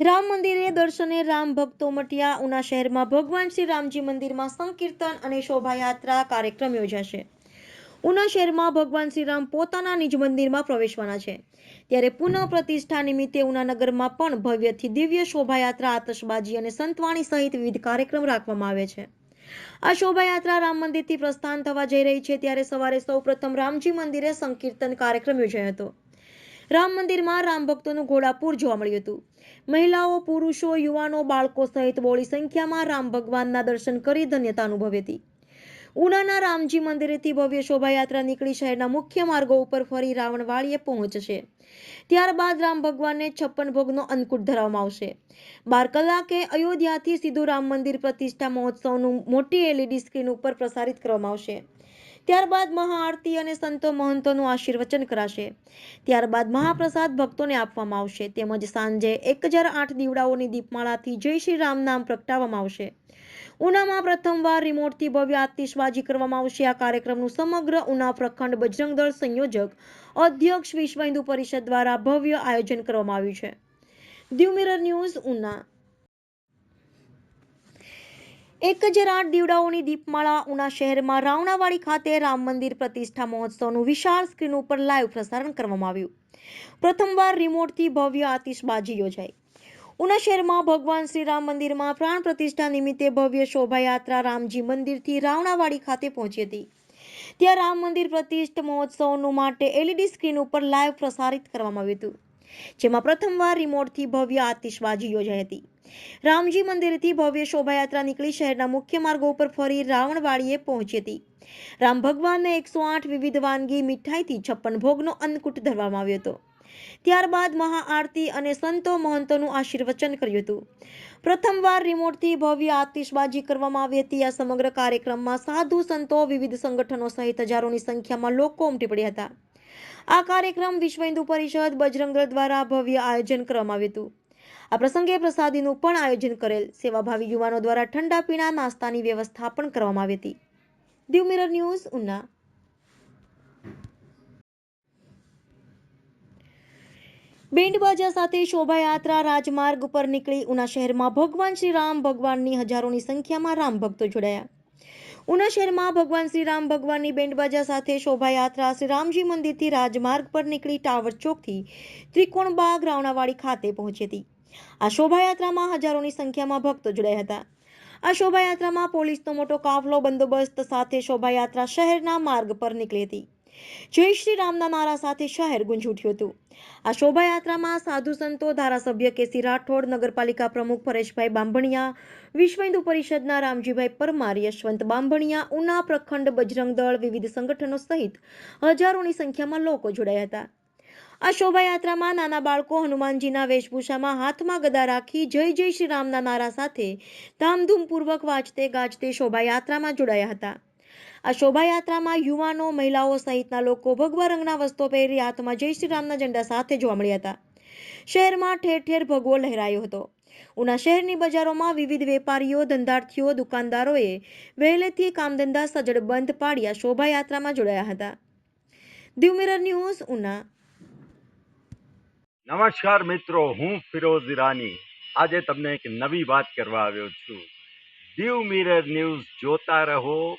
રામ મંદિરે દર્શને રામ ભક્તો મટ્યા. ઉના શહેરમાં ભગવાન શ્રી રામજી મંદિરમાં સંકીર્તન અને શોભાયાત્રા કાર્યક્રમ યોજાશે. ઉના શહેરમાં ભગવાન શ્રી રામ પોતાના નિજ મંદિરમાં પ્રવેશવાના છે. ત્યારે પુનઃ પ્રતિષ્ઠા નિમિત્તે ઉના નગરમાં પણ ભવ્યથી દિવ્ય શોભાયાત્રા, આતશબાજી અને સંતવાણી સહિત વિવિધ કાર્યક્રમ રાખવામાં આવે છે. આ શોભાયાત્રા રામ મંદિરથી પ્રસ્થાન થવા જઈ રહી છે ત્યારે સવારે સૌપ્રથમ રામજી મંદિરે સંકીર્તન કાર્યક્રમ યોજાયો હતો. રામ મંદિરમાં રામ ભક્તોનું ઘોડાપૂર જોવા મળ્યું હતું. મહિલાઓ, પુરુષો, યુવાનો, બાળકો સહિત બોળી સંખ્યામાં રામ ભગવાનના દર્શન કરી ધન્યતા અનુભવી હતી ઉનાના રામજી મંદિરેથી ભવ્ય શોભાયાત્રા નીકળી શહેરના મુખ્ય માર્ગો ઉપર ફરી રાવણવાળીએ પહોંચશે. ત્યારબાદ રામ ભગવાનને છપ્પન ભોગનો અન્નકૂટ ધરાવવામાં આવશે. બાર કલાકે અયોધ્યાથી સીધું રામ મંદિર પ્રતિષ્ઠા મહોત્સવનું મોટી એલઈડી સ્ક્રીન ઉપર પ્રસારિત કરવામાં આવશે. ત્યારબાદ મહાઆરતી અને સંતો મહંતોનું આશીર્વચન કરાશે. ત્યારબાદ મહાપ્રસાદ ભક્તોને આપવામાં આવશે. તેમજ સાંજે એક હજાર આઠ દીવડાઓની દીપમાળાથી જય શ્રી રામ નામ પ્રગટાવવામાં આવશે. ઉનામાં પ્રથમવાર રિમોટથી ભવ્ય આતિશબાજી કરવામાં આવશે. આ કાર્યક્રમનું સમગ્ર ઉના પ્રખંડ બજરંગ દળ સંયોજક અધ્યક્ષ વિશ્વ હિન્દુ પરિષદ દ્વારા ભવ્ય આયોજન કરવામાં આવ્યું છે. Diu mirror mirror news Una. એક હજાર આઠ દીવડાઓની દીપમાળા ઉના શહેરમાં રાવણાવાડી ખાતે રામ મંદિર પ્રતિષ્ઠા મહોત્સવનું વિશાળ સ્ક્રીન ઉપર લાઈવ પ્રસારણ કરવામાં આવ્યું. પ્રથમવાર રિમોટથી ભવ્ય આતિશબાજી યોજાઈ. ઉના શહેરમાં ભગવાન શ્રી રામ મંદિરમાં પ્રાણ પ્રતિષ્ઠા નિમિત્તે ભવ્ય શોભાયાત્રા રામજી મંદિરથી રાવણાવાડી ખાતે પહોંચી હતી. ત્યાં રામ મંદિર પ્રતિષ્ઠ મહોત્સવનું માટે એલઈડી સ્ક્રીન ઉપર લાઈવ પ્રસારિત કરવામાં આવ્યું હતું. જેમાં પ્રથમવાર રિમોટથી ભવ્ય આતિશબાજી યોજાઈ હતી. રામજી મંદિરથી ભવ્ય શોભાયાત્રા નીકળી શહેરના મુખ્ય માર્ગો ઉપર ફરી રાવણવાડીએ પહોંચી હતી. રામ ભગવાનને એકસો આઠ વિવિધ વાનગી, મીઠાઈથી છપ્પન ભોગનો અન્નકૂટ ધરવામાં આવ્યો હતો. ત્યારબાદ મહાઆરતી અને સંતો મહંતોનું આશીર્વચન કર્યું હતું. પ્રથમવાર રિમોટથી ભવ્ય આતિશબાજી કરવામાં આવી હતી. આ સમગ્ર કાર્યક્રમમાં સાધુ સંતો, વિવિધ સંગઠનો સહિત હજારોની સંખ્યામાં લોકો ઉમટી પડ્યા હતા. આ કાર્યક્રમ વિશ્વ હિન્દુ પરિષદ બજરંગ દ્વારા ભવ્ય આયોજન કરવામાં આવ્યું હતું. આ પ્રસંગે પ્રસાદીનું પણ આયોજન કરેલ સેવાભાવી યુવાનો દ્વારા ઠંડા પીણા, નાસ્તાની વ્યવસ્થા પણ કરવામાં આવી હતી. Diu mirror news, Una. Band બાજા સાથે શોભાયાત્રા રાજમાર્ગ ઉપર નીકળી ઉના શહેરમાં ભગવાન શ્રી રામ ભગવાનની હજારોની સંખ્યામાં રામ ભક્તો જોડાયા. ઉના શહેરમાં ભગવાન શ્રીરામ ભગવાનની બેન્ડબાજા સાથે શોભાયાત્રા શ્રી રામજી મંદિરથી રાજમાર્ગ પર નીકળી ટાવર ચોકથી ત્રિકોણબાગ રાવણાવાડી ખાતે પહોંચી હતી. આ શોભાયાત્રામાં હજારોની સંખ્યામાં ભક્તો જોડાયા હતા. આ શોભાયાત્રામાં પોલીસનો મોટો કાફલો બંદોબસ્ત સાથે શોભાયાત્રા શહેરના માર્ગ પર નીકળી હતી. જય શ્રી રામના નારા સાથે શહેર ગુંજ ઉઠ્યું હતું. આ શોભાયાત્રામાં સાધુ સંતો, ધારાસભ્ય કેસી રાઠોડ, નગરપાલિકા પ્રમુખ પરેશભાઈ બાંભણિયા, વિશ્વ હિન્દુ પરિષદના રામજીભાઈ પરમાર, યશવંત બાંભણિયા, ઉના પ્રખંડ બજરંગ દળ વિવિધ સંગઠનો સહિત હજારોની સંખ્યામાં લોકો જોડાયા હતા. આ શોભાયાત્રામાં નાના બાળકો હનુમાનજીના વેશભૂષામાં હાથમાં ગદા રાખી જય જય શ્રી રામના નારા સાથે ધામધૂમપૂર્વક વાંચતે ગાજતે શોભાયાત્રામાં જોડાયા હતા. આ શોભાયાત્રામાં યુવાનો, મહિલાઓ સહિતના લોકો ભગવા રંગના વસ્ત્રો પહેરી હાથમાં જય શ્રી ઝંડા સાથે જોવા મળ્યા હતા. શહેરમાં ઠેર ઠેર ભગવો લહેરાયો હતો. ઉના શહેરની બજારોમાં વિવિધ વેપારીઓ, ધંધાર્થીઓ, દુકાનદારોએ વહેલેથી કામધંધા સજડ બંધ પાડ્યા શોભાયાત્રામાં જોડાયા હતા. દીવ ન્યૂઝ, ઉના. નમસ્કાર મિત્રો, હું ફિરોઝ ઈરાની. આજે તમને એક નવી વાત કરવા આવ્યો છું. દીવ મિરર ન્યૂઝ જોતા રહો